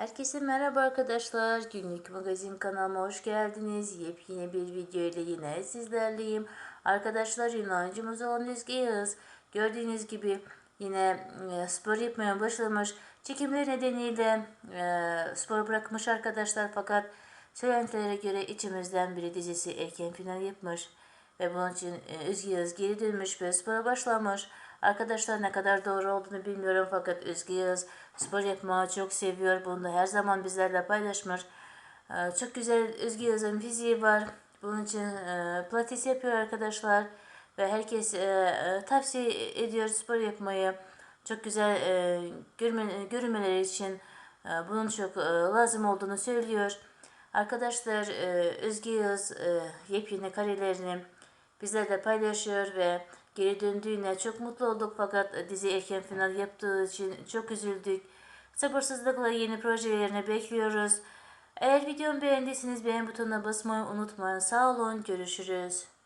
Herkese merhaba arkadaşlar. Günlük magazin kanalıma hoş geldiniz. Yepyeni bir video ile yine sizlerleyim. Arkadaşlar yine oyuncumuz olan Özge Yağız. Gördüğünüz gibi yine e, spor yapmaya başlamış. Çekimler nedeniyle e, spor bırakmış arkadaşlar fakat söylentilere göre içimizden biri dizisi erken final yapmış. Ve bunun için e, Yağız geri dönmüş ve spora başlamış. Arkadaşlar ne kadar doğru olduğunu bilmiyorum fakat Özge Yağız spor yapmayı çok seviyor. Bunu da her zaman bizlerle paylaşmış. E, Çok güzel Özge Yağız'ın fiziği var. Bunun için e, pilates yapıyor arkadaşlar. Ve herkes e, e, tavsiye ediyor spor yapmayı. Çok güzel görünmeleri için bunun çok lazım olduğunu söylüyor. Arkadaşlar Özge Yağız yepyeni karelerini bizlerle paylaşıyor ve geri döndüğüne çok mutlu olduk fakat dizi erken final yaptığı için çok üzüldük. Sabırsızlıkla yeni projelerini bekliyoruz. Eğer videomu beğendiyseniz beğen butonuna basmayı unutmayın. Sağ olun, görüşürüz.